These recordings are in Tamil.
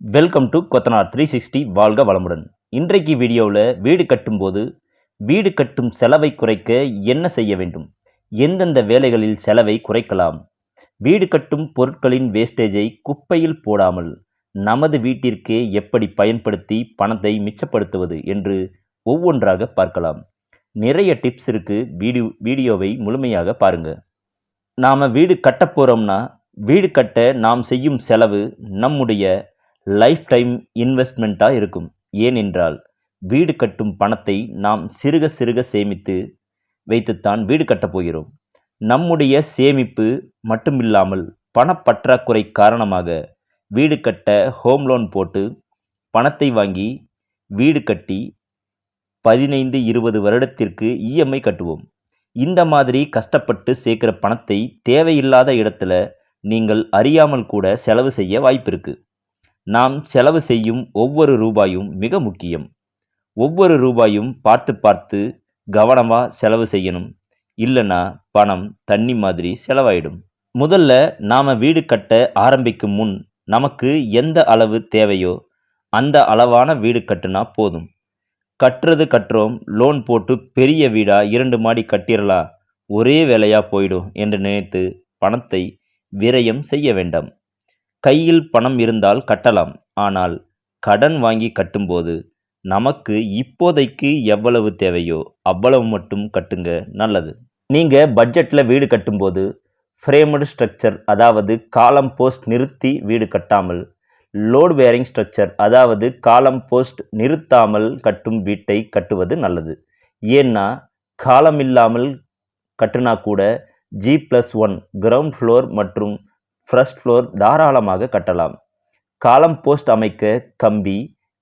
Welcome to Kothanar three sixty வாழ்க வளமுடன் இன்றைக்கு வீடியோவில் வீடு கட்டும்போது வீடு கட்டும் செலவை குறைக்க என்ன செய்ய வேண்டும்? எந்தெந்த வேலைகளில் செலவை குறைக்கலாம்? வீடு கட்டும் பொருட்களின் வேஸ்டேஜை குப்பையில் போடாமல் நமது வீட்டிற்கே எப்படி பயன்படுத்தி பணத்தை மிச்சப்படுத்துவது என்று ஒவ்வொன்றாக பார்க்கலாம். நிறைய டிப்ஸ் இருக்குது வீடியோ வீடியோவை முழுமையாக பாருங்கள் நாம் வீடு கட்ட போகிறோம்னா வீடு கட்ட நாம் செய்யும் செலவு நம்முடைய லைஃப் டைம் இன்வெஸ்ட்மெண்ட்டாக இருக்கும். ஏனென்றால் வீடு கட்டும் பணத்தை நாம் சிறுக சிறுக சேமித்து வைத்துத்தான் வீடு கட்டப் போகிறோம். நம்முடைய சேமிப்பு மட்டுமில்லாமல் பணப்பற்றாக்குறை காரணமாக வீடு கட்ட ஹோம் லோன் போட்டு பணத்தை வாங்கி வீடு கட்டி பதினைந்து இருபது வருடத்திற்கு இஎம்ஐ கட்டுவோம். இந்த மாதிரி கஷ்டப்பட்டு சேர்க்குற பணத்தை தேவையில்லாத இடத்துல நீங்கள் அறியாமல் கூட செலவு செய்ய வாய்ப்பிருக்கு நாம் செலவு செய்யும் ஒவ்வொரு ரூபாயும் மிக முக்கியம். ஒவ்வொரு ரூபாயும் பார்த்து பார்த்து கவனமாக செலவு செய்யணும். இல்லைன்னா பணம் தண்ணி மாதிரி செலவாயிடும். முதல்ல நாம் வீடு கட்ட ஆரம்பிக்கும் முன் நமக்கு எந்த அளவு தேவையோ அந்த அளவான வீடு கட்டுனா போதும். கட்டுறது கட்டுறோம் லோன் போட்டு பெரிய வீடாக இரண்டு மாடி கட்டிடலாம் ஒரே வேலையாக போயிடும் என்று நினைத்து பணத்தை விரயம் செய்ய வேண்டாம். கையில் பணம் இருந்தால் கட்டலாம். ஆனால் கடன் வாங்கி கட்டும்போது நமக்கு இப்போதைக்கு எவ்வளவு தேவையோ அவ்வளவு மட்டும் கட்டுங்க நல்லது. நீங்கள் பட்ஜெட்டில் வீடு கட்டும்போது ஃப்ரேம்டு ஸ்ட்ரக்சர் அதாவது காலம் போஸ்ட் நிறுத்தி வீடு கட்டாமல் லோட் வேரிங் ஸ்ட்ரக்சர் அதாவது காலம் போஸ்ட் நிறுத்தாமல் கட்டும் வீட்டை கட்டுவது நல்லது. ஏன்னா காலம் இல்லாமல் கட்டுனா கூட G plus one ground floor மற்றும் ஃபர்ஸ்ட் ஃப்ளோர் தாராளமாக கட்டலாம். காலம் போஸ்ட் அமைக்க கம்பி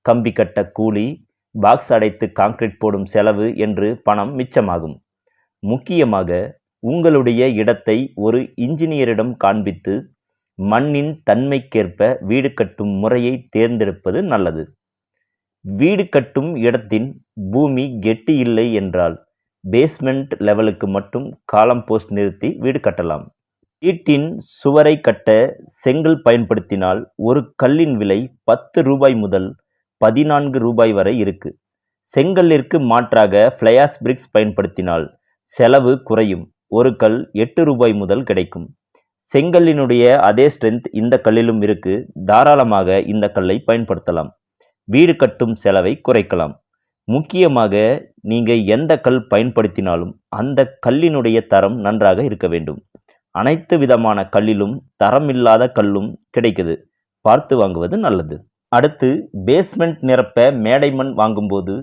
கம்பி கட்ட கூலி பாக்ஸ் அடைத்து காங்கிரீட் போடும் செலவு என்று பணம் மிச்சமாகும். முக்கியமாக உங்களுடைய இடத்தை ஒரு இன்ஜினியரிடம் காண்பித்து மண்ணின் தன்மைக்கேற்ப வீடு கட்டும் முறையை தேர்ந்தெடுப்பது நல்லது. வீடு கட்டும் இடத்தின் பூமி கெட்டி இல்லை என்றால் பேஸ்மெண்ட் லெவலுக்கு மட்டும் காலம் போஸ்ட் நிறுத்தி வீடு கட்டலாம். வீட்டின் சுவரை கட்ட செங்கல் பயன்படுத்தினால் ஒரு கல்லின் விலை பத்து ரூபாய் முதல் பதினான்கு ரூபாய் வரை இருக்கு. செங்கல்லிற்கு மாற்றாக ஃப்ளையாஸ் பிரிக்ஸ் பயன்படுத்தினால் செலவு குறையும். ஒரு கல் எட்டு ரூபாய் முதல் கிடைக்கும். செங்கல்லினுடைய அதே ஸ்ட்ரென்த் இந்த கல்லிலும் இருக்கு. தாராளமாக இந்த கல்லை பயன்படுத்தலாம். வீடு கட்டும் செலவை குறைக்கலாம். முக்கியமாக நீங்கள் எந்த கல் பயன்படுத்தினாலும் அந்த கல்லினுடைய தரம் நன்றாக இருக்க வேண்டும். அனைத்து விதமான கல்லிலும் தரமில்லாத கல்லும் கிடைக்குது. பார்த்து வாங்குவது நல்லது. அடுத்து பேஸ்மெண்ட் நிரப்ப மேடை மண் வாங்கும்போது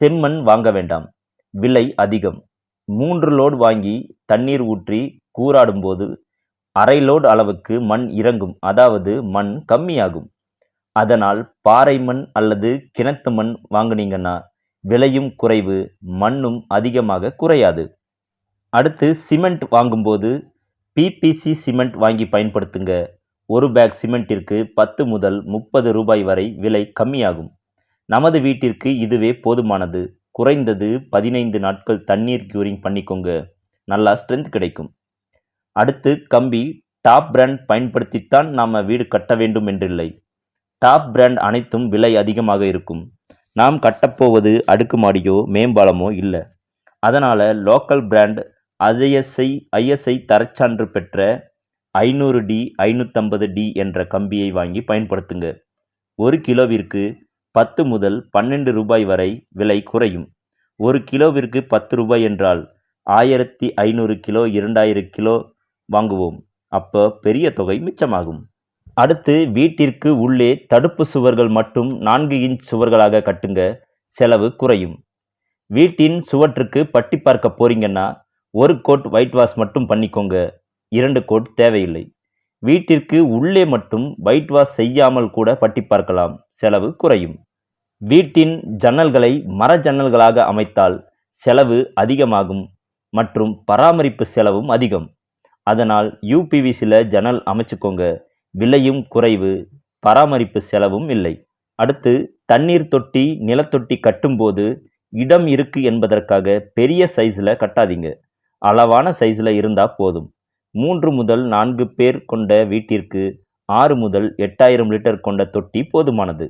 செம்மண் வாங்க வேண்டாம். விலை அதிகம். மூன்று லோடு வாங்கி தண்ணீர் ஊற்றி கூறாடும்போது அரை லோடு அளவுக்கு மண் இறங்கும். அதாவது மண் கம்மியாகும். அதனால் பாறை மண் அல்லது கிணத்து மண் வாங்குனீங்கன்னா விலையும் குறைவு மண்ணும் அதிகமாக குறையாது. அடுத்து சிமெண்ட் வாங்கும்போது பிபிசி சிமெண்ட் வாங்கி பயன்படுத்துங்க. ஒரு பேக் சிமெண்ட்டிற்கு பத்து முதல் முப்பது ரூபாய் வரை விலை கம்மியாகும். நமது வீட்டிற்கு இதுவே போதுமானது. குறைந்தது பதினைந்து நாட்கள் தண்ணீர் க்யூரிங் பண்ணிக்கோங்க. நல்லா ஸ்ட்ரென்த் கிடைக்கும். அடுத்து கம்பி டாப் பிராண்ட் பயன்படுத்தித்தான் நாம் வீடு கட்ட வேண்டும் என்றில்லை. டாப் பிராண்ட் அனைத்தும் விலை அதிகமாக இருக்கும். நாம் கட்டப்போவது அடுக்குமாடியோ மேம்பாலமோ இல்லை. அதனால் லோக்கல் பிராண்ட் ஐஎஸ்ஐ ஐஎஸ்ஐ தரச்சான்று பெற்ற ஐநூறு டி ஐநூற்றம்பது டி என்ற கம்பியை வாங்கி பயன்படுத்துங்க. ஒரு கிலோவிற்கு பத்து முதல் பன்னெண்டு ரூபாய் வரை விலை குறையும். ஒரு கிலோவிற்கு பத்து ரூபாய் என்றால் ஆயிரத்தி ஐநூறு கிலோ இரண்டாயிரம் கிலோ வாங்குவோம். அப்போ பெரிய தொகை மிச்சமாகும். அடுத்து வீட்டிற்கு உள்ளே தடுப்பு சுவர்கள் மட்டும் நான்கு இன்ச் சுவர்களாக கட்டுங்க. செலவு குறையும். வீட்டின் சுவற்றுக்கு பட்டி பார்க்க போறீங்கன்னா ஒரு கோட் ஒயிட் வாஷ் மட்டும் பண்ணிக்கோங்க. இரண்டு கோட் தேவையில்லை. வீட்டிற்கு உள்ளே மட்டும் ஒயிட் வாஷ் செய்யாமல் கூட பட்டி பார்க்கலாம். செலவு குறையும். வீட்டின் ஜன்னல்களை மர ஜன்னல்களாக அமைத்தால் செலவு அதிகமாகும் மற்றும் பராமரிப்பு செலவும் அதிகம். அதனால் யூபிவிசியில் ஜன்னல் அமைச்சுக்கோங்க. விலையும் குறைவு பராமரிப்பு செலவும் இல்லை. அடுத்து தண்ணீர் தொட்டி நிலத்தொட்டி கட்டும்போது இடம் இருக்கு என்பதற்காக பெரிய சைஸில் கட்டாதீங்க. அளவான சைஸில் இருந்தால் போதும். மூன்று முதல் நான்கு பேர் கொண்ட வீட்டிற்கு ஆறு முதல் எட்டாயிரம் லிட்டர் கொண்ட தொட்டி போதுமானது.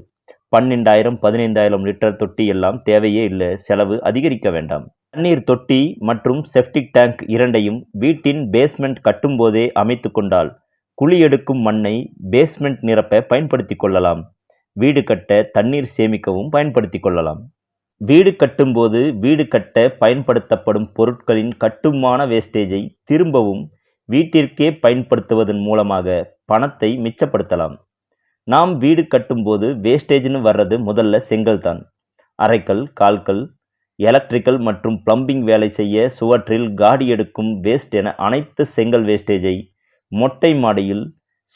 பன்னெண்டாயிரம் பதினைந்தாயிரம் லிட்டர் தொட்டி எல்லாம் தேவையே இல்லை செலவு அதிகரிக்க வேண்டாம். தண்ணீர் தொட்டி மற்றும் செப்டிக் டேங்க் இரண்டையும் வீட்டின் பேஸ்மெண்ட் கட்டும்போதே அமைத்து கொண்டால் குழி எடுக்கும் மண்ணை பேஸ்மெண்ட் நிரப்ப பயன்படுத்தி கொள்ளலாம். வீடு கட்ட தண்ணீர் சேமிக்கவும் பயன்படுத்தி கொள்ளலாம். வீடு கட்டும்போது வீடு கட்ட பயன்படுத்தப்படும் பொருட்களின் கட்டுமான வேஸ்டேஜை திரும்பவும் வீட்டிற்கே பயன்படுத்துவதன் மூலமாக பணத்தை மிச்சப்படுத்தலாம். நாம் வீடு கட்டும்போது வேஸ்டேஜ்னு வர்றது முதல்ல செங்கல் தான். அரைக்கல் கால்கல் எலக்ட்ரிக்கல் மற்றும் பிளம்பிங் வேலை செய்ய சுவற்றில் காடி எடுக்கும் வேஸ்ட் என அனைத்து செங்கல் வேஸ்டேஜை மொட்டை மாடியில்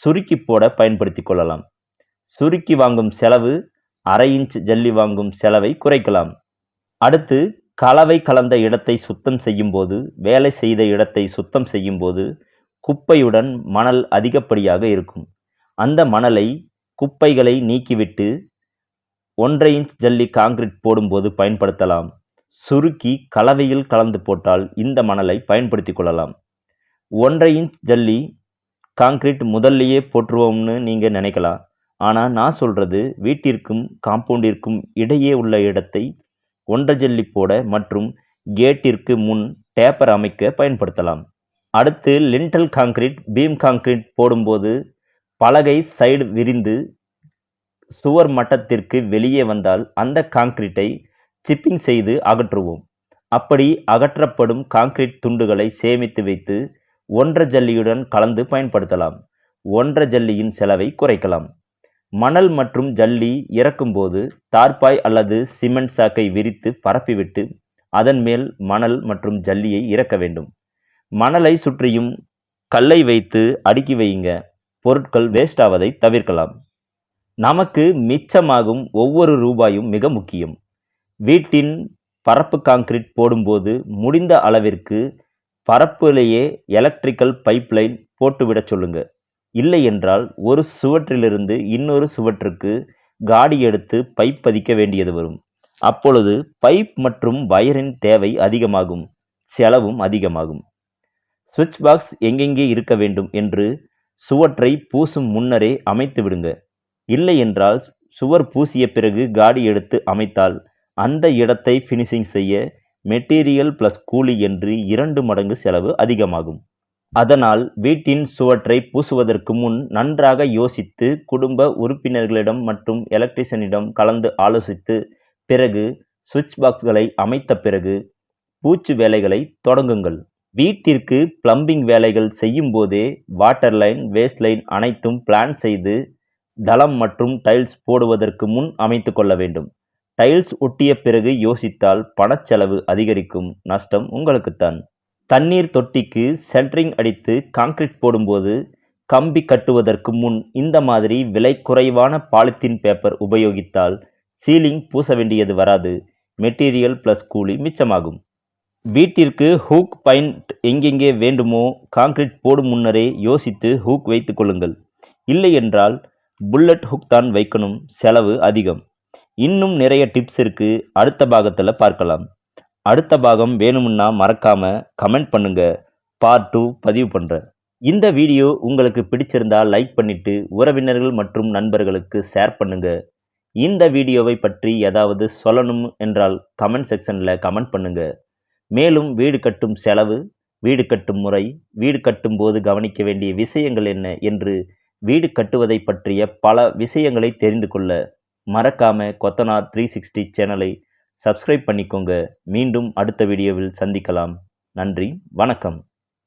சுருக்கி போட பயன்படுத்தி கொள்ளலாம். சுருக்கி வாங்கும் செலவு அரை இன்ச் ஜல்லி வாங்கும் செலவை குறைக்கலாம். அடுத்து கலவை கலந்த இடத்தை சுத்தம் செய்யும்போது வேலை செய்த இடத்தை சுத்தம் செய்யும்போது குப்பையுடன் மணல் அதிகப்படியாக இருக்கும். அந்த மணலை குப்பைகளை நீக்கிவிட்டு ஒன்றை இன்ச் ஜல்லி காங்கிரீட் போடும்போது பயன்படுத்தலாம். சுருக்கி கலவையில் கலந்து போட்டால் இந்த மணலை பயன்படுத்தி கொள்ளலாம். ஒன்றை இன்ச் ஜல்லி காங்கிரீட் முதல்லையே போட்டுருவோம்னு நீங்கள் நினைக்கலாம். ஆனால் நான் சொல்கிறது வீட்டிற்கும் காம்பவுண்டிற்கும் இடையே உள்ள இடத்தை ஒன்றரை ஜல்லி போட மற்றும் கேட்டிற்கு முன் டேப்பர் அமைக்க பயன்படுத்தலாம். அடுத்து லிண்டல் காங்கிரீட் பீம் காங்கிரீட் போடும்போது பலகை சைடு விரிந்து சுவர் மட்டத்திற்கு வெளியே வந்தால் அந்த காங்கிரீட்டை சிப்பிங் செய்து அகற்றுவோம். அப்படி அகற்றப்படும் காங்கிரீட் துண்டுகளை சேமித்து வைத்து ஒன்றரை ஜல்லியுடன் கலந்து பயன்படுத்தலாம். ஒன்றரை ஜல்லியின் செலவை குறைக்கலாம். மணல் மற்றும் ஜல்லி இறக்கும்போது தார்பாய் அல்லது சிமெண்ட் சாக்கை விரித்து பரப்பிவிட்டு அதன் மேல் மணல் மற்றும் ஜல்லியை இறக்க வேண்டும். மணலை சுற்றியும் கல்லை வைத்து அடுக்கி வையுங்க பொருட்கள் வேஸ்ட் ஆவதை தவிர்க்கலாம். நமக்கு மிச்சமாகும் ஒவ்வொரு ரூபாயும் மிக முக்கியம். வீட்டின் பரப்பு காங்கிரீட் போடும்போது முடிந்த அளவிற்கு பரப்பிலேயே எலக்ட்ரிக்கல் பைப்லைன் போட்டுவிடச் சொல்லுங்கள் இல்லை என்றால் ஒரு சுவற்றிலிருந்து இன்னொரு சுவற்றுக்கு காடி எடுத்து பைப் பதிக்க வேண்டியது வரும். அப்பொழுது பைப் மற்றும் வயரின் தேவை அதிகமாகும் செலவும் அதிகமாகும். சுவிட்ச் பாக்ஸ் எங்கெங்கே இருக்க வேண்டும் என்று சுவற்றை பூசும் முன்னரே அமைத்து விடுங்க. இல்லை என்றால் சுவர் பூசிய பிறகு காடி எடுத்து அமைத்தால் அந்த இடத்தை ஃபினிஷிங் செய்ய மெட்டீரியல் ப்ளஸ் கூலி என்று இரண்டு மடங்கு செலவு அதிகமாகும். அதனால் வீட்டின் சுவற்றை பூசுவதற்கு முன் நன்றாக யோசித்து குடும்ப உறுப்பினர்களிடம் மற்றும் எலக்ட்ரிஷியனிடம் கலந்து ஆலோசித்து பிறகு சுவிட்ச் பாக்ஸ்களை அமைத்த பிறகு பூச்சு வேலைகளை தொடங்குங்கள். வீட்டிற்கு பிளம்பிங் வேலைகள் செய்யும் போதே வாட்டர் லைன் வேஸ்ட் லைன் அனைத்தும் பிளான் செய்து தளம் மற்றும் டைல்ஸ் போடுவதற்கு முன் அமைத்து கொள்ள வேண்டும். டைல்ஸ் ஒட்டிய பிறகு யோசித்தால் பணச்செலவு அதிகரிக்கும். நஷ்டம் உங்களுக்குத்தான். தண்ணீர் தொட்டிக்கு சென்ட்ரிங் அடித்து கான்கிரீட் போடும்போது கம்பி கட்டுவதற்கு முன் இந்த மாதிரி விலை குறைவான பாலித்தீன் பேப்பர் உபயோகித்தால் சீலிங் பூச வேண்டியது வராது. மெட்டீரியல் ப்ளஸ் கூலி மிச்சமாகும். வீட்டிற்கு ஹூக் பாயிண்ட் எங்கெங்கே வேண்டுமோ கான்கிரீட் போடும் முன்னரே யோசித்து ஹூக் வைத்து கொள்ளுங்கள். இல்லை என்றால் புல்லட் ஹுக் தான் வைக்கணும் செலவு அதிகம். இன்னும் நிறைய டிப்ஸ் இருக்குது அடுத்த பாகத்தில் பார்க்கலாம். அடுத்த பாகம் வேணுமுன்னா மறக்காம கமெண்ட் பண்ணுங்க. பார்ட் டூ பதிவு பண்ணுறேன் இந்த வீடியோ உங்களுக்கு பிடிச்சிருந்தால் லைக் பண்ணிட்டு உறவினர்கள் மற்றும் நண்பர்களுக்கு ஷேர் பண்ணுங்க. இந்த வீடியோவை பற்றி ஏதாவது சொல்லணும் என்றால் கமெண்ட் செக்ஷனில் கமெண்ட் பண்ணுங்க. மேலும் வீடு கட்டும் செலவு வீடு கட்டும் முறை வீடு கட்டும் போது கவனிக்க வேண்டிய விஷயங்கள் என்ன என்று வீடு கட்டுவதை பற்றிய பல விஷயங்களை தெரிந்து கொள்ள மறக்காம கொத்தனார் த்ரீ சிக்ஸ்டி சேனலை சப்ஸ்கிரைப் பண்ணிக்கோங்க. மீண்டும் அடுத்த வீடியோவில் சந்திக்கலாம். நன்றி. வணக்கம்.